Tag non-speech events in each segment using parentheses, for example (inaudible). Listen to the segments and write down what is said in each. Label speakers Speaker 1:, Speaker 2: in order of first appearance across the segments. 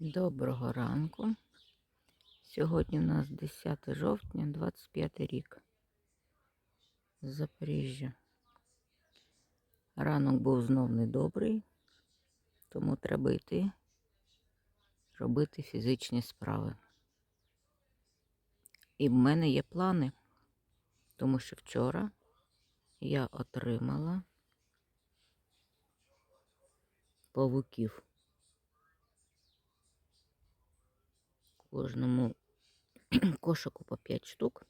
Speaker 1: Доброго ранку. Сьогодні у нас 10 жовтня, 25 рік. Запоріжжя. Ранок був знов недобрий, тому треба йти робити фізичні справи. І в мене є плани, тому що вчора я отримала павуків. Кожному (clears throat) кошику по 5 штук.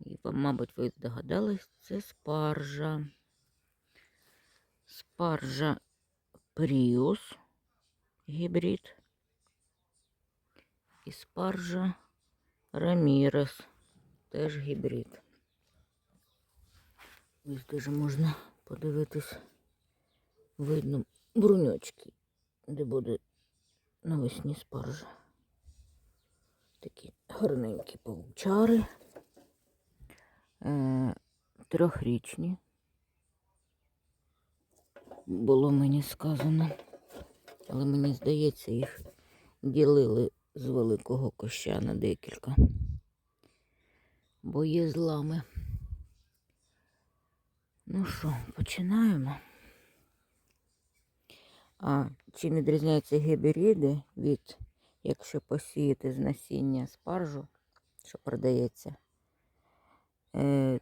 Speaker 1: І, мабуть, ви здогадались, це спаржа. Спаржа Пріус гібрид. І спаржа Рамірес теж гібрид. Ось дуже можна подивитись, видно бруньочки, де буде навесні спаржа. Такі гарненькі павучари. Е, трьохрічні. Було мені сказано. Але мені здається, їх ділили з великого коща на декілька. Бо є злами. Ну що, починаємо. А чим відрізняються гібриди від якщо посіяти з насіння спаржу, що продається, е,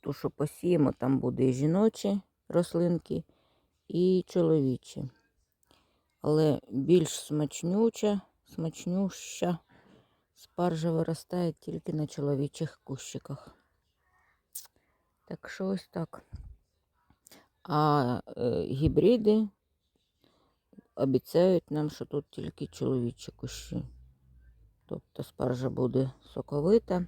Speaker 1: то, що посіємо, там буде і жіночі рослинки, і чоловічі. Але більш смачнюча, смачнюща спаржа виростає тільки на чоловічих кущиках. Так що ось так. А е, гібриди обіцяють нам, що тут тільки чоловічі кущі. Тобто спаржа буде соковита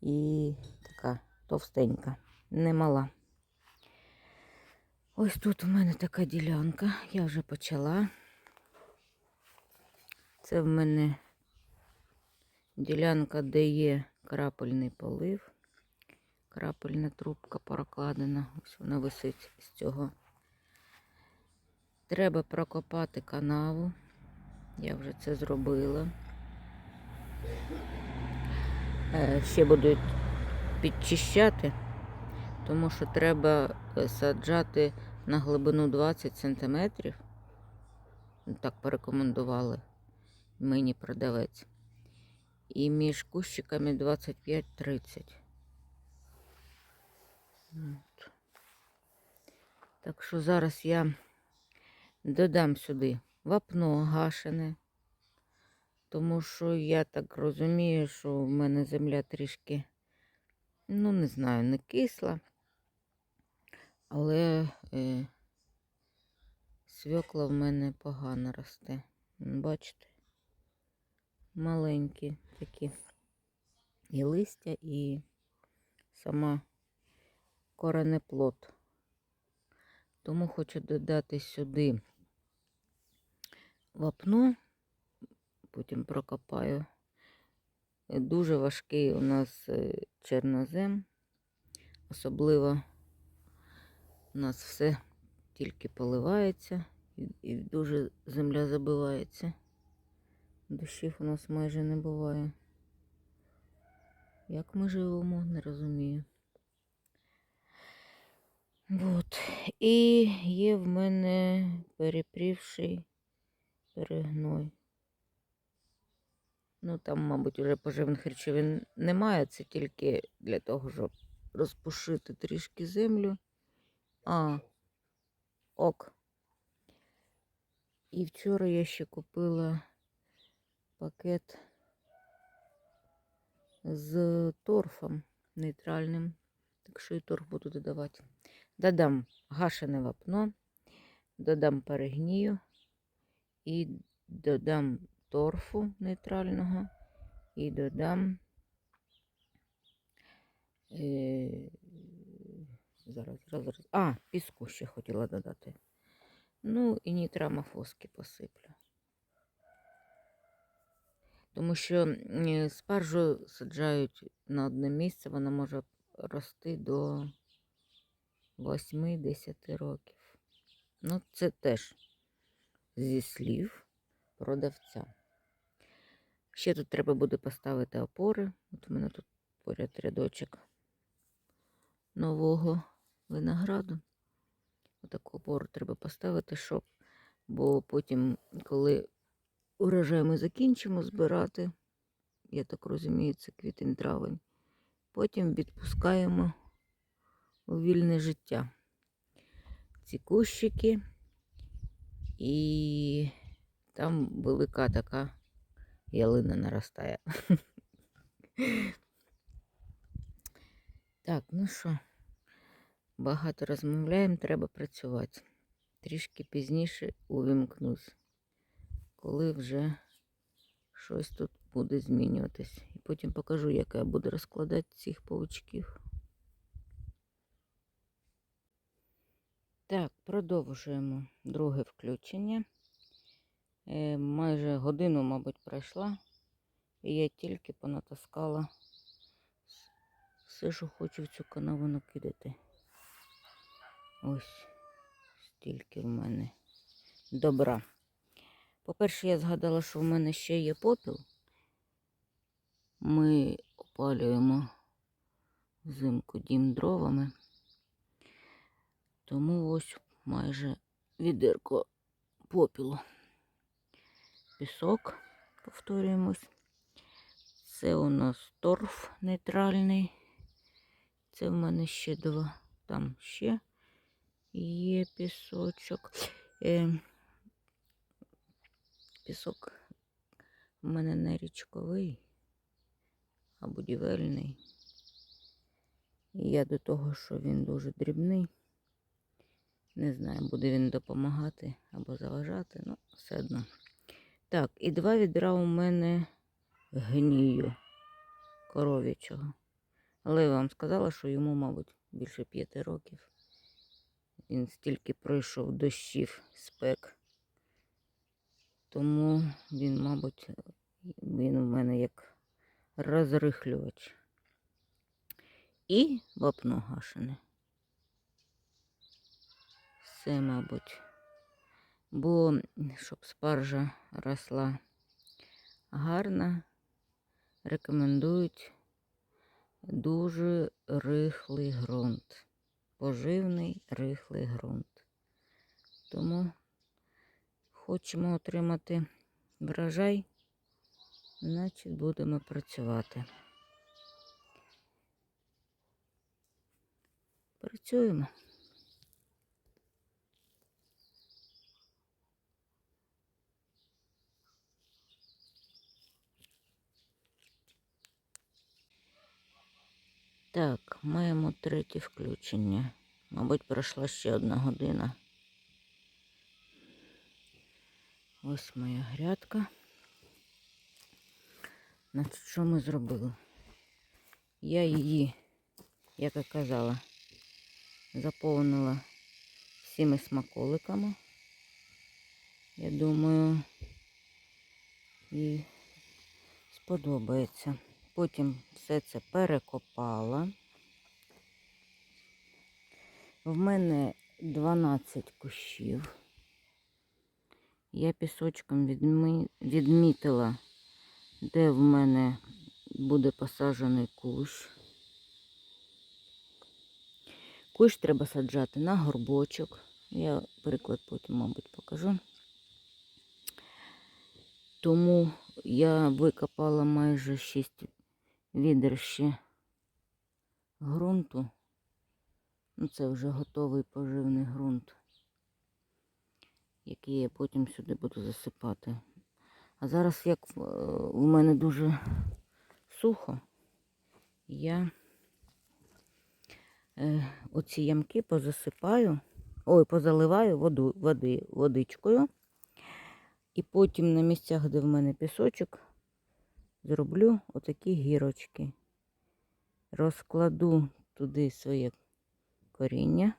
Speaker 1: і така товстенька, немала. Ось тут у мене така ділянка, я вже почала. Це в мене ділянка, де є крапельний полив. Крапельна трубка прокладена. Ось вона висить з цього Треба прокопати канаву. Я вже це зробила. Е, ще буду підчищати, тому що треба е, саджати на глибину 20 см. Так порекомендували мені продавець. І між кущиками 25-30. Так що зараз я Додам сюди вапно гашене, тому що я так розумію, що в мене земля трішки, ну, не знаю, не кисла, але е, свекла в мене погано росте. Бачите? Маленькі такі і листя, і сама коренеплод. Тому хочу додати сюди вапно, потім прокопаю. Дуже важкий у нас е, чорнозем, особливо у нас все тільки поливається і дуже земля забивається. Дощів у нас майже не буває. Як ми живемо, не розумію. От. І є в мене перепрівший перегной. Ну, там, мабуть, вже поживних речовин немає, це тільки для того, щоб розпушити трішки землю. А, ок. І вчора я ще купила пакет з торфом нейтральним. Так що і торф буду додавати. Додам гашене вапно, додам перегнію і додам торфу нейтрального і додам е, зараз, зараз, зараз. А, піску ще хотіла додати. Ну і нітрамофоски посиплю. Тому що спаржу саджають на одне місце, вона може рости до 8-10 років. Ну, це теж зі слів продавця. Ще тут треба буде поставити опори. От у мене тут поряд рядочок нового винограду. Отаку опору треба поставити, щоб, бо потім, коли урожай ми закінчимо збирати, я так розумію, це квітень-травень, потім відпускаємо у вільне життя ці кущики. І там велика така ялина наростає. (laughs) Так, ну що, багато розмовляємо, треба працювати. Трішки пізніше увімкнусь, коли вже щось тут буде змінюватись. І потім покажу, як я буду розкладати цих паучків. Так, продовжуємо друге включення. Е, майже годину, мабуть, пройшла, і я тільки понатаскала все, що хочу в цю канаву накидати. Ось стільки в мене добра. По-перше, я згадала, що в мене ще є попіл. Ми опалюємо взимку дім дровами. Тому ось майже відерко попілу. Пісок, повторюємось. Це у нас торф нейтральний. Це в мене ще два. Там ще є пісочок. Е, пісок в мене не річковий, а будівельний. Я до того, що він дуже дрібний. Не знаю, буде він допомагати або заважати, ну, все одно. Так, і два відра у мене гнію коров'ячого. Але я вам сказала, що йому, мабуть, більше п'яти років. Він стільки пройшов дощів, спек. Тому він, мабуть, він у мене як розрихлювач. І вапно гашене. Все, мабуть. Бо щоб спаржа росла гарно, рекомендують дуже рихлий ґрунт. Поживний рихлий ґрунт. Тому хочемо отримати врожай, значить будемо працювати. Працюємо. Так, маємо третє включення. Мабуть, пройшла ще одна година. Ось моя грядка. Значить, що ми зробили? Я її, як і казала, заповнила всіми смаколиками. Я думаю, їй сподобається. Потім все це перекопала. В мене 12 кущів. Я пісочком відмі... відмітила, де в мене буде посаджений кущ. Кущ треба саджати на горбочок. Я приклад потім, мабуть, покажу. Тому я викопала майже 6 відер ще ґрунту. Ну, це вже готовий поживний ґрунт, який я потім сюди буду засипати. А зараз, як у мене дуже сухо, я е, оці ямки позасипаю, ой, позаливаю воду, води, водичкою. І потім на місцях, де в мене пісочок, зроблю отакі гірочки. Розкладу туди своє коріння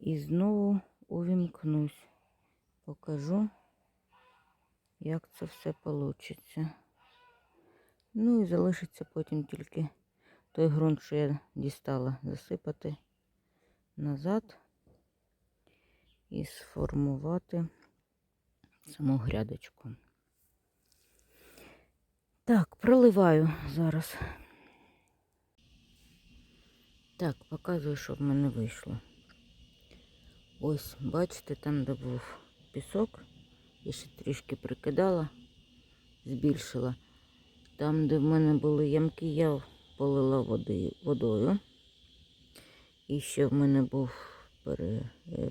Speaker 1: і знову увімкнусь. Покажу, як це все вийде. Ну і залишиться потім тільки той ґрунт, що я дістала, засипати назад. і сформувати саму грядочку. Так, проливаю зараз. Так, показую, що в мене вийшло. Ось, бачите, там, де був пісок, я ще трішки прикидала, збільшила. Там, де в мене були ямки, я полила води, водою. І ще в мене був е,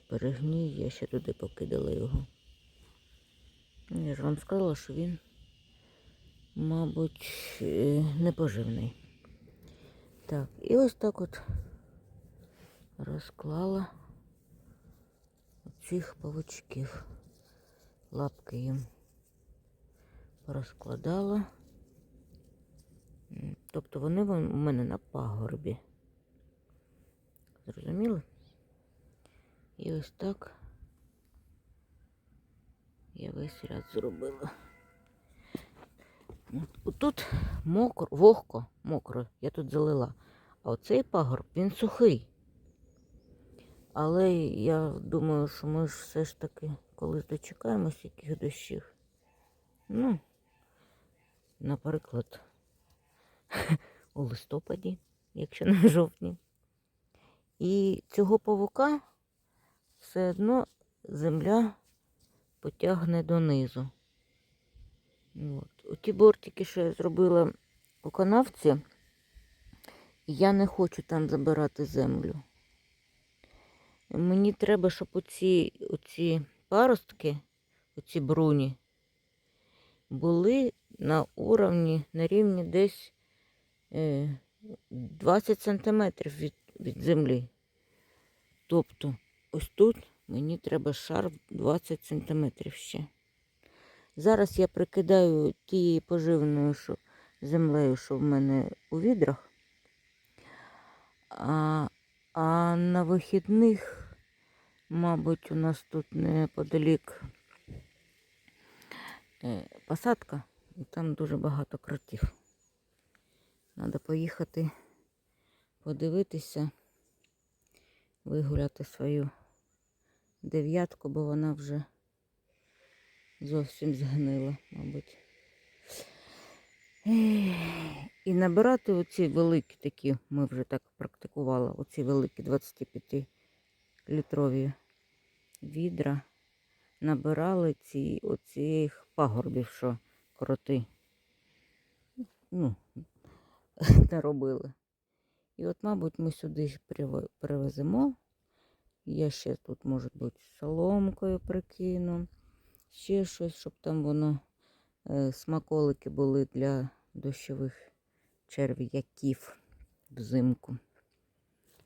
Speaker 1: перегній, я ще туди покидала його. Я ж вам сказала, що він, мабуть, е, непоживний. Так, і ось так от розклала цих павучків. Лапки їм порозкладала. М, Тобто вони вон- у мене на пагорбі. Зрозуміли? І ось так я весь ряд зробила. Тут мокро, вогко, мокро, я тут залила. А оцей пагорб, він сухий. Але я думаю, що ми ж все ж таки колись дочекаємось яких дощів. Ну, наприклад, (laughs) у листопаді, якщо не в жовтні. І цього павука все одно земля потягне донизу. От. Оті бортики, що я зробила у канавці, я не хочу там забирати землю. Мені треба, щоб оці, оці паростки, оці бруні, були на уровні, на рівні десь е, 20 сантиметрів від, від землі. Тобто, ось тут мені треба шар 20 сантиметрів ще. Зараз я прикидаю тією поживною що, землею, що в мене у відрах. А, а на вихідних, мабуть, у нас тут неподалік е, посадка, і там дуже багато кротів. Треба поїхати подивитися, вигуляти свою дев'ятку, бо вона вже зовсім згнила, мабуть. І набирати оці великі такі, ми вже так практикували, оці великі 25-літрові відра. Набирали ці оцих пагорбів, що кроти ну, (laughs) наробили. І от, мабуть, ми сюди привеземо. Я ще тут, може бути, соломкою прикину. Ще щось, щоб там воно е, смаколики були для дощових черв'яків взимку.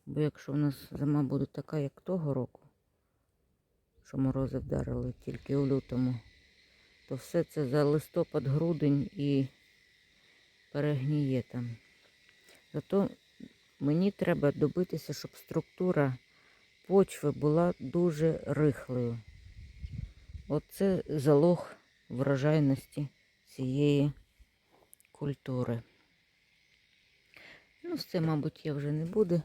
Speaker 1: Бо якщо в нас зима буде така, як того року, що морози вдарили тільки у лютому, то все це за листопад, грудень і перегніє там. Зато мені треба добитися, щоб структура почви була дуже рихлою. Оце залог врожайності цієї культури. Ну, все, мабуть, я вже не буду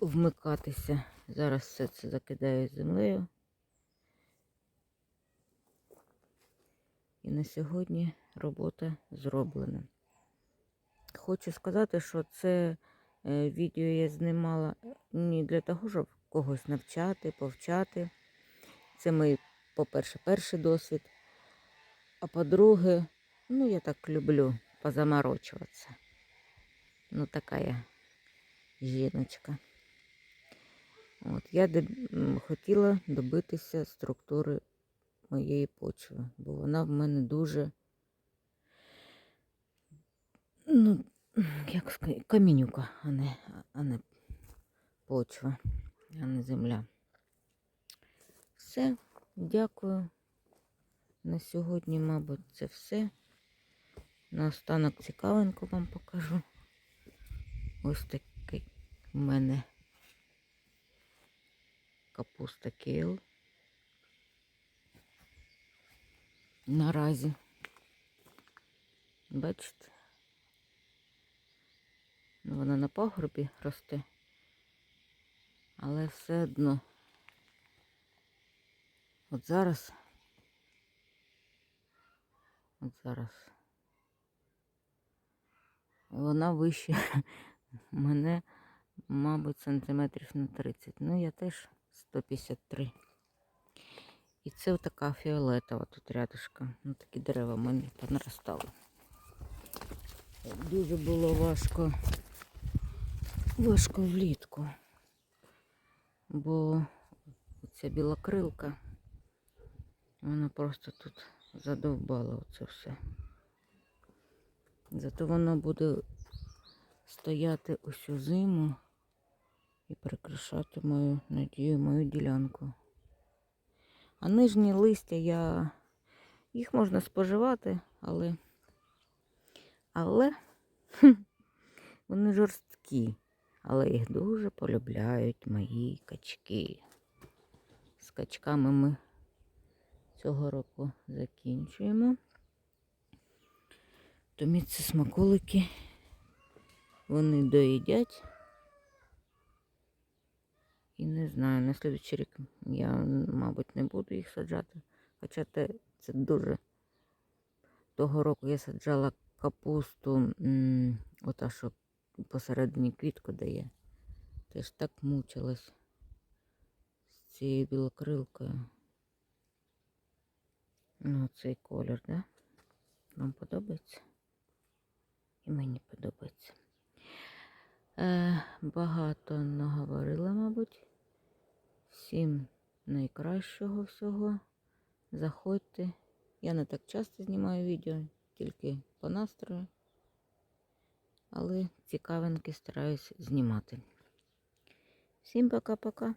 Speaker 1: вмикатися. Зараз все це закидаю землею. І на сьогодні робота зроблена. Хочу сказати, що це е, відео я знімала не для того, щоб когось навчати, повчати. Це мій, по-перше, перший досвід. А по-друге, ну я так люблю позаморочуватися. Ну, така я жіночка. От, я хотіла добитися структури моєї почви, бо вона в мене дуже, ну, як сказати, камінюка, а не, а не почва, а не земля. Все, дякую. На сьогодні, мабуть, це все. Наостанок цікавинку вам покажу. Ось такий в мене капуста кейл. Наразі. Бачите? Вона на пагорбі росте, але все одно От зараз. От зараз. Вона вище (laughs) мене, мабуть, сантиметрів на 30. Ну, я теж 153. І це така фіолетова тут рядышком. Ну, такі дерева в мене понаростали. Дуже було важко. Важко влітку. Бо ця білокрилка, вона просто тут задовбала оце все. Зато воно буде стояти усю зиму і прикрашати мою надію, мою ділянку. А нижні листя я. Їх можна споживати, але. Але (laughs) вони жорсткі. Але їх дуже полюбляють мої качки. З качками ми цього року закінчуємо. Тому ці смаколики вони доїдять. І не знаю, на слідчий рік я, мабуть, не буду їх саджати. Хоча те, це дуже. Того року я саджала капусту, ота, що посередині квітку дає. Теж так мучилась з цією білокрилкою. Ну, цей колір, да? Вам подобається? І мені подобається. Е, багато наговорила, мабуть. Всім найкращого всього. Заходьте. Я не так часто знімаю відео, тільки по настрою. Але цікавинки стараюсь знімати. Всім пока-пока.